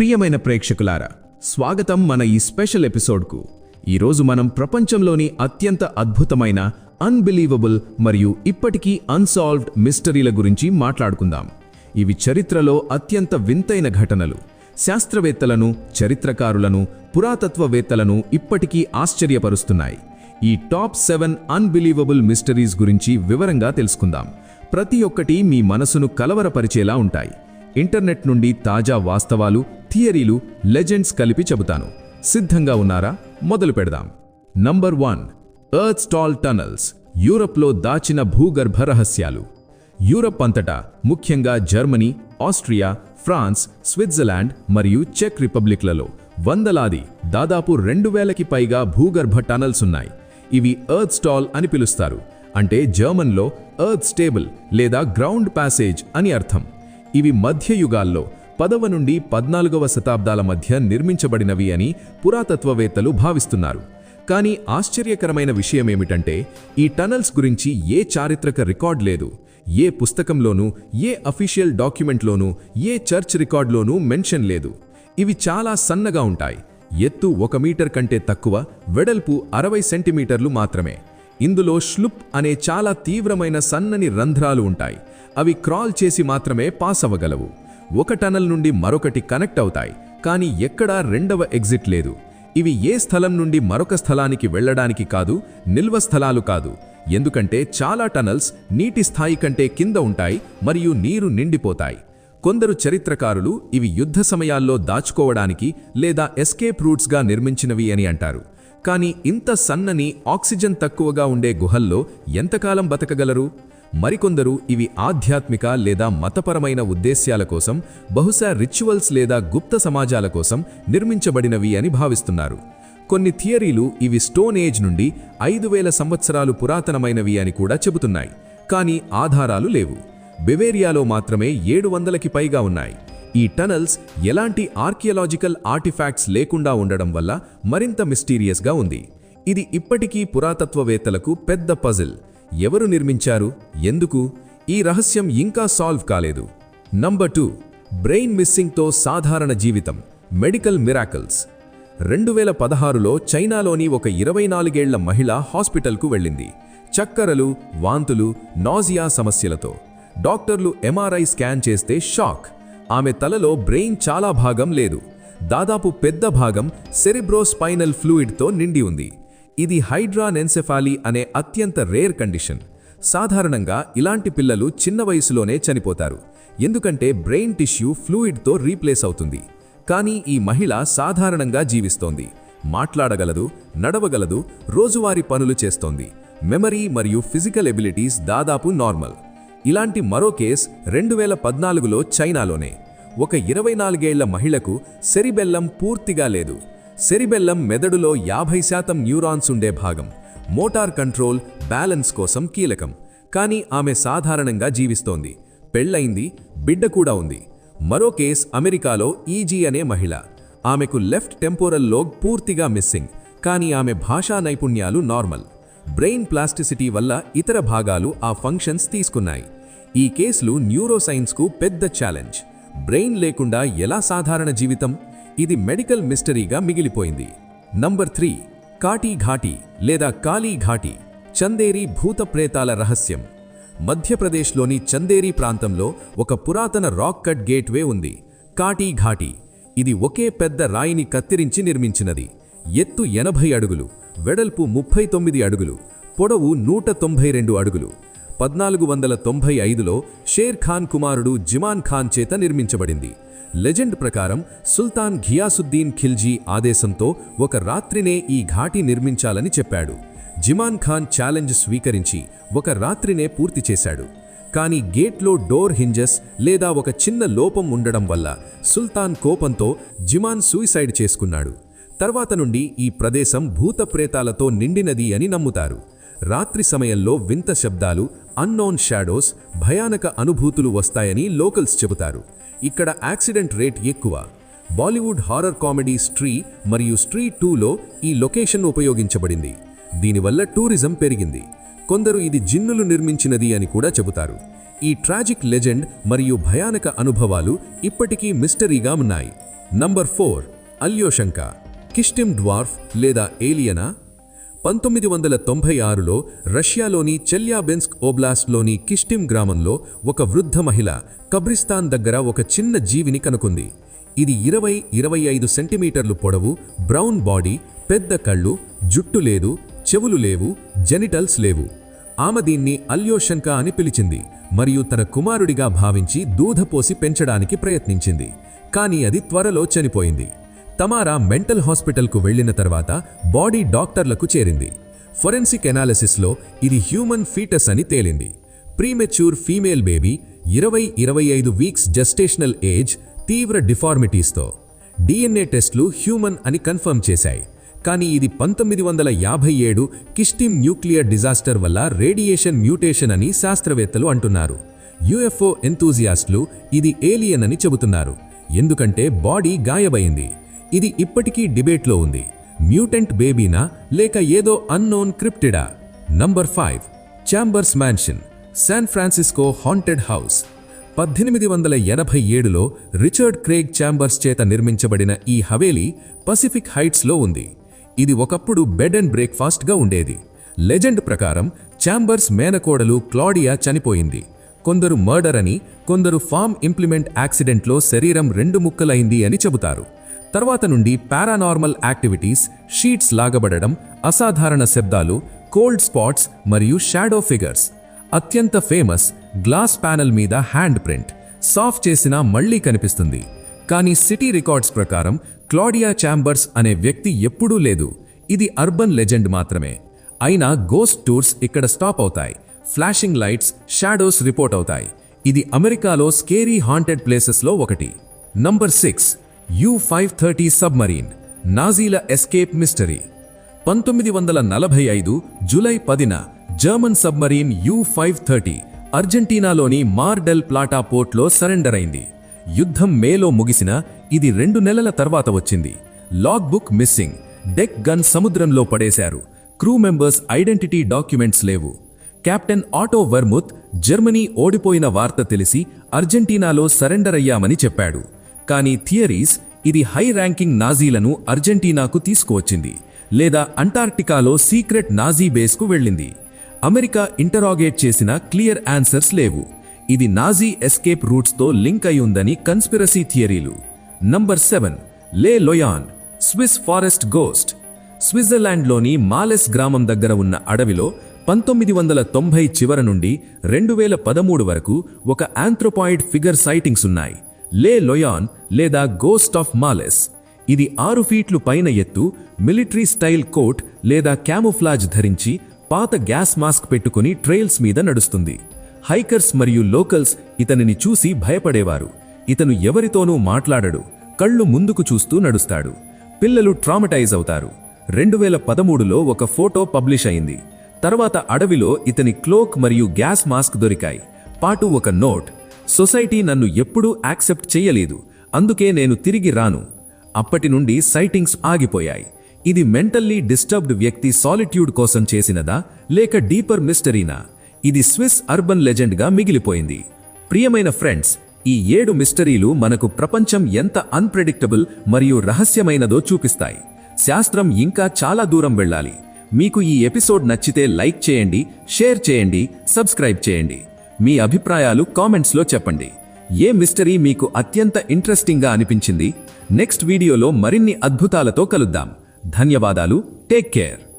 ప్రియమైన ప్రేక్షకులారా స్వాగతం మన ఈ స్పెషల్ ఎపిసోడ్కు. ఈరోజు మనం ప్రపంచంలోని అత్యంత అద్భుతమైన అన్బిలీవబుల్ మరియు ఇప్పటికీ అన్సాల్వ్డ్ మిస్టరీల గురించి మాట్లాడుకుందాం. ఇవి చరిత్రలో అత్యంత వింతైన ఘటనలు. శాస్త్రవేత్తలను చరిత్రకారులను పురాతత్వవేత్తలను ఇప్పటికీ ఆశ్చర్యపరుస్తున్నాయి. ఈ టాప్ సెవెన్ అన్బిలీవబుల్ మిస్టరీస్ గురించి వివరంగా తెలుసుకుందాం. ప్రతి ఒక్కటి మీ మనసును కలవరపరిచేలా ఉంటాయి. ఇంటర్నెట్ నుండి తాజా వాస్తవాలు థియరీలు లెజెండ్స్ కలిపి చెబుతాను. సిద్ధంగా ఉన్నారా? మొదలు పెడదాం. Number one Erdstall tunnels యూరప్లో దాచిన భూగర్భ రహస్యాలు. యూరప్ అంతటా ముఖ్యంగా జర్మనీ ఆస్ట్రియా ఫ్రాన్స్ స్విట్జర్లాండ్ మరియు చెక్ రిపబ్లిక్లలో వందలాది దాదాపు రెండు వేలకి పైగా భూగర్భ టనల్స్ ఉన్నాయి. ఇవి ఎర్త్ స్టాల్ అని పిలుస్తారు. అంటే జర్మన్లో ఎర్త్ స్టేబుల్ లేదా గ్రౌండ్ ప్యాసేజ్ అని అర్థం. ఇవి మధ్యయుగాల్లో పదవ నుండి పద్నాలుగవ శతాబ్దాల మధ్య నిర్మించబడినవి అని పురాతత్వవేత్తలు భావిస్తున్నారు. కానీ ఆశ్చర్యకరమైన విషయమేమిటంటే ఈ టనల్స్ గురించి ఏ చారిత్రక రికార్డ్ లేదు. ఏ పుస్తకంలోనూ ఏ అఫీషియల్ డాక్యుమెంట్లోనూ ఏ చర్చ్ రికార్డులోనూ మెన్షన్ లేదు. ఇవి చాలా సన్నగా ఉంటాయి. ఎత్తు ఒక మీటర్ కంటే తక్కువ వెడల్పు అరవై సెంటీమీటర్లు మాత్రమే. ఇందులో ష్లుప్ అనే చాలా తీవ్రమైన సన్నని రంధ్రాలు ఉంటాయి. అవి క్రాల్ చేసి మాత్రమే పాస్ అవ్వగలవు. ఒక టనల్ నుండి మరొకటి కనెక్ట్ అవుతాయి కానీ ఎక్కడా రెండవ ఎగ్జిట్ లేదు. ఇవి ఏ స్థలం నుండి మరొక స్థలానికి వెళ్ళడానికి కాదు నిల్వ స్థలాలు కాదు. ఎందుకంటే చాలా టనల్స్ నీటి స్థాయి కంటే కింద ఉంటాయి మరియు నీరు నిండిపోతాయి. కొందరు చరిత్రకారులు ఇవి యుద్ధ సమయాల్లో దాచుకోవడానికి లేదా ఎస్కేప్ రూట్స్గా నిర్మించినవి అని అంటారు. కానీ ఇంత సన్నని ఆక్సిజన్ తక్కువగా ఉండే గుహల్లో ఎంతకాలం బతకగలరు? మరికొందరు ఇవి ఆధ్యాత్మిక లేదా మతపరమైన ఉద్దేశ్యాల కోసం బహుశా రిచువల్స్ లేదా గుప్త సమాజాల కోసం నిర్మించబడినవి అని భావిస్తున్నారు. కొన్ని థియరీలు ఇవి స్టోన్ ఏజ్ నుండి ఐదు వేల సంవత్సరాలు పురాతనమైనవి అని కూడా చెబుతున్నాయి కానీ ఆధారాలు లేవు. బెవేరియాలో మాత్రమే ఏడు వందలకి పైగా ఉన్నాయి. ఈ టనల్స్ ఎలాంటి ఆర్కియలాజికల్ ఆర్టిఫాక్ట్స్ లేకుండా ఉండడం వల్ల మరింత మిస్టీరియస్గా ఉంది. ఇది ఇప్పటికీ పురాతత్వవేత్తలకు పెద్ద పజిల్. ఎవరు నిర్మించారు? ఎందుకు? ఈ రహస్యం ఇంకా సాల్వ్ కాలేదు. నంబర్ టూ బ్రెయిన్ మిస్సింగ్తో సాధారణ జీవితం మెడికల్ మిరాకల్స్ రెండు వేల పదహారులో చైనాలోని ఒక ఇరవై నాలుగేళ్ళ మహిళ హాస్పిటల్కు వెళ్ళింది. చక్కరలు వాంతులు నాజియా సమస్యలతో. డాక్టర్లు ఎంఆర్ఐ స్కాన్ చేస్తే షాక్. ఆమె తలలో బ్రెయిన్ చాలా భాగం లేదు. దాదాపు పెద్ద భాగం సెరిబ్రోస్పైనల్ ఫ్లూయిడ్తో నిండి ఉంది. ఇది హైడ్రానెన్సెఫాలీ అనే అత్యంత రేర్ కండిషన్. సాధారణంగా ఇలాంటి పిల్లలు చిన్న వయసులోనే చనిపోతారు. ఎందుకంటే బ్రెయిన్ టిష్యూ ఫ్లూయిడ్తో రీప్లేస్ అవుతుంది. కానీ ఈ మహిళ సాధారణంగా జీవిస్తోంది. మాట్లాడగలదు నడవగలదు రోజువారీ పనులు చేస్తోంది. మెమరీ మరియు ఫిజికల్ ఎబిలిటీస్ దాదాపు నార్మల్. ఇలాంటి మరో కేస్ రెండు వేల పద్నాలుగులో చైనాలోనే. ఒక ఇరవై నాలుగేళ్ళ మహిళకు సెరిబెల్లం పూర్తిగా లేదు. సెరిబెల్లం మెదడులో యాభై శాతం న్యూరాన్స్ ఉండే భాగం. మోటార్ కంట్రోల్ బ్యాలెన్స్ కోసం కీలకం. కానీ ఆమె సాధారణంగా జీవిస్తోంది. పెళ్ళైంది బిడ్డ కూడా ఉంది. మరో కేస్ అమెరికాలో ఈజీ అనే మహిళ. ఆమెకు లెఫ్ట్ టెంపోరల్ లోగ్ పూర్తిగా మిస్సింగ్. కానీ ఆమె భాషా నైపుణ్యాలు నార్మల్. బ్రెయిన్ ప్లాస్టిసిటీ వల్ల ఇతర భాగాలు ఆ ఫంక్షన్స్ తీసుకున్నాయి. ఈ కేసులు న్యూరోసైన్స్కు పెద్ద ఛాలెంజ్. బ్రెయిన్ లేకుండా ఎలా సాధారణ జీవితం? ఇది మెడికల్ మిస్టరీగా మిగిలిపోయింది. నంబర్ త్రీ కాటీ ఘాటి లేదా కాళీ ఘాటి చందేరి భూత ప్రేతాల రహస్యం. మధ్యప్రదేశ్లోని చందేరి ప్రాంతంలో ఒక పురాతన రాక్ కట్ గేట్వే ఉంది. కాటీ ఘాటి ఇది ఒకే పెద్ద రాయిని కత్తిరించి నిర్మించినది. ఎత్తు ఎనభై అడుగులు వెడల్పు ముప్పై తొమ్మిది అడుగులు పొడవు నూట తొంభై రెండు అడుగులు. పద్నాలుగు వందల తొంభై ఐదులో షేర్ ఖాన్ కుమారుడు జిమాన్ ఖాన్ చేత నిర్మించబడింది. లెజెండ్ ప్రకారం సుల్తాన్ ఘియాసుద్దీన్ ఖిల్జీ ఆదేశంతో ఒక రాత్రినే ఈ ఘాటి నిర్మించాలని చెప్పాడు. జిమాన్ ఖాన్ ఛాలెంజ్ స్వీకరించి ఒక రాత్రినే పూర్తి చేశాడు. కానీ గేట్లో డోర్ హింజెస్ లేదా ఒక చిన్న లోపం ఉండడం వల్ల సుల్తాన్ కోపంతో జిమాన్ సూయిసైడ్ చేసుకున్నాడు. తర్వాత నుండి ఈ ప్రదేశం భూత ప్రేతాలతో నిండినది అని నమ్ముతారు. రాత్రి సమయంలో వింత శబ్దాలు అన్నోన్ షాడోస్ భయానక అనుభూతులు వస్తాయని లోకల్స్ చెబుతారు. ఇక్కడ యాక్సిడెంట్ రేట్ ఎక్కువ. బాలీవుడ్ హారర్ కామెడీ స్ట్రీ మరియు స్ట్రీ టూలో ఈ లొకేషన్ ఉపయోగించబడింది. దీనివల్ల టూరిజం పెరిగింది. కొందరు ఇది జిన్నులు నిర్మించినది అని కూడా చెబుతారు. ఈ ట్రాజిక్ లెజెండ్ మరియు భయానక అనుభవాలు ఇప్పటికీ మిస్టరీగా ఉన్నాయి. Number four Alyoshenka. Kyshtym dwarf లేదా ఏలియనా? పంతొమ్మిది వందల తొంభై ఆరులో రష్యాలోని చెల్యాబెన్స్క్ ఓబ్లాస్ట్లోని కిష్టిమ్ గ్రామంలో ఒక వృద్ధ మహిళ కబ్రిస్తాన్ దగ్గర ఒక చిన్న జీవిని కనుకుంది ఇది ఇరవై ఇరవై ఐదు సెంటీమీటర్లు పొడవు బ్రౌన్ బాడీ పెద్ద కళ్ళు జుట్టు లేదు చెవులు లేవు జెనిటల్స్ లేవు. ఆమె దీన్ని అల్యోశంక అని పిలిచింది మరియు తన కుమారుడిగా భావించి దూధపోసి పెంచడానికి ప్రయత్నించింది. కానీ అది త్వరలో చనిపోయింది. తమారా మెంటల్ హాస్పిటల్కు వెళ్ళిన తర్వాత బాడీ డాక్టర్లకు చేరింది. ఫొరెన్సిక్ ఎనాలిసిస్లో ఇది హ్యూమన్ ఫీటస్ అని తేలింది. ప్రీమెచ్యూర్ ఫీమేల్ బేబీ ఇరవై ఇరవై ఐదు వీక్స్ జస్టేషనల్ ఏజ్ తీవ్ర డిఫార్మిటీస్తో. డిఎన్ఏ టెస్ట్లు హ్యూమన్ అని కన్ఫర్మ్ చేశాయి. కానీ ఇది పంతొమ్మిది వందల యాభై ఏడు కిస్టిమ్ న్యూక్లియర్ డిజాస్టర్ వల్ల రేడియేషన్ మ్యూటేషన్ అని శాస్త్రవేత్తలు అంటున్నారు. యుఎఫ్ఓ ఎంతూజియాస్ట్లు ఇది ఏలియన్ అని చెబుతున్నారు. ఎందుకంటే బాడీ గాయబయింది. ఇది ఇప్పటికీ డిబేట్లో ఉంది. మ్యూటెంట్ బేబీనా లేక ఏదో unknown క్రిప్టిడా? Number five Chambers mansion San Francisco haunted house. పద్దెనిమిది వందల ఎనభై ఏడులో రిచర్డ్ క్రేగ్ చాంబర్స్ చేత నిర్మించబడిన ఈ హవేలీ పసిఫిక్ హైట్స్లో ఉంది. ఇది ఒకప్పుడు బెడ్ అండ్ బ్రేక్ఫాస్ట్గా ఉండేది. లెజెండ్ ప్రకారం చాంబర్స్ మేనకోడలు క్లాడియా చనిపోయింది. కొందరు మర్డర్ అని కొందరు ఫామ్ ఇంప్లిమెంట్ యాక్సిడెంట్లో శరీరం రెండు ముక్కలైంది అని చెబుతారు. తర్వాత నుండి పారానార్మల్ యాక్టివిటీస్ షీట్స్ లాగబడడం అసాధారణ శబ్దాలు కోల్డ్ స్పాట్స్ మరియు షాడో ఫిగర్స్ అత్యంత ఫేమస్ గ్లాస్ ప్యానెల్ మీద హ్యాండ్ ప్రింట్ సాఫ్ చేసినా మళ్ళీ కనిపిస్తుంది. కానీ సిటీ రికార్డ్స్ ప్రకారం క్లాడియా చాంబర్స్ అనే వ్యక్తి ఎప్పుడూ లేదు. ఇది అర్బన్ లెజెండ్ మాత్రమే. అయినా గోస్ట్ టూర్స్ ఇక్కడ స్టాప్ అవుతాయి. ఫ్లాషింగ్ లైట్స్ షాడోస్ రిపోర్ట్ అవుతాయి. ఇది అమెరికాలో స్కేరీ హాంటెడ్ ప్లేసెస్లో ఒకటి. Number six U five thirty submarine నాజీల escape mystery. పంతొమ్మిది వందల నలభై ఐదు జులై పదిన German submarine U five thirty అర్జెంటీనాలోని Mar del Plata పోర్ట్లో సరెండర్ అయింది. యుద్ధం మేలో ముగిసిన ఇది రెండు నెలల తర్వాత వచ్చింది. Log book missing deck gun సముద్రంలో పడేశారు. క్రూ మెంబర్స్ ఐడెంటిటీ డాక్యుమెంట్స్ లేవు. కెప్టెన్ ఆటో వర్ముత్ జర్మనీ ఓడిపోయిన వార్త తెలిసి అర్జెంటీనాలో సరెండర్ అయ్యామని చెప్పాడు. కానీ థియరీస్ ఇది హై ర్యాంకింగ్ నాజీలను అర్జెంటీనాకు తీసుకువచ్చింది లేదా అంటార్క్టికాలో సీక్రెట్ నాజీ బేస్కు వెళ్ళింది. అమెరికా ఇంటరాగేట్ చేసిన క్లియర్ ఆన్సర్స్ లేవు. ఇది నాజీ ఎస్కేప్ రూట్స్తో లింక్ అయి ఉందని కన్స్పిరసీ థియరీలు. నంబర్ సెవెన్ లే లోయాన్ స్విస్ ఫారెస్ట్ గోస్ట్. స్విట్జర్లాండ్లోని మాలెస్ గ్రామం దగ్గర ఉన్న అడవిలో పంతొమ్మిది వందల తొంభై చివర నుండి రెండు వేల పదమూడు వరకు ఒక ఆంథ్రోపాయిడ్ ఫిగర్ సైటింగ్స్ ఉన్నాయి. లే లోయాన్ లేదా గోస్ట్ ఆఫ్ మాలెస్. ఇది ఆరు ఫీట్లు పైన ఎత్తు మిలిటరీ స్టైల్ కోట్ లేదా క్యామోఫ్లాజ్ ధరించి పాత గ్యాస్ మాస్క్ పెట్టుకుని ట్రైల్స్ మీద నడుస్తుంది. హైకర్స్ మరియు లోకల్స్ ఇతనిని చూసి భయపడేవారు. ఇతను ఎవరితోనూ మాట్లాడడు కళ్ళు ముందుకు చూస్తూ నడుస్తాడు. పిల్లలు ట్రామటైజ్ అవుతారు. రెండు వేల పదమూడులో ఒక ఫోటో పబ్లిష్ అయింది. తర్వాత అడవిలో ఇతని క్లోక్ మరియు గ్యాస్ మాస్క్ దొరికాయి. పాటు ఒక నోట్ సొసైటీ నన్ను ఎప్పుడూ యాక్సెప్ట్ చేయలేదు. అందుకే నేను తిరిగి రాను. అప్పటి నుండి సైటింగ్స్ ఆగిపోయాయి. ఇది మెంటల్లీ డిస్టర్బ్డ్ వ్యక్తి సాలిట్యూడ్ కోసం చేసినదా లేక డీపర్ మిస్టరీనా? ఇది స్విస్ అర్బన్ లెజెండ్గా మిగిలిపోయింది. ప్రియమైన ఫ్రెండ్స్ ఈ ఏడు మిస్టరీలు మనకు ప్రపంచం ఎంత అన్ప్రెడిక్టబుల్ మరియు రహస్యమైనదో చూపిస్తాయి. శాస్త్రం ఇంకా చాలా దూరం వెళ్ళాలి. మీకు ఈ ఎపిసోడ్ నచ్చితే లైక్ చేయండి షేర్ చేయండి సబ్స్క్రైబ్ చేయండి. మీ అభిప్రాయాలు కామెంట్స్లో చెప్పండి. ఏ మిస్టరీ మీకు అత్యంత ఇంట్రెస్టింగ్గా అనిపించింది? నెక్స్ట్ వీడియోలో మరిన్ని అద్భుతాలతో కలుద్దాం. ధన్యవాదాలు. Take care.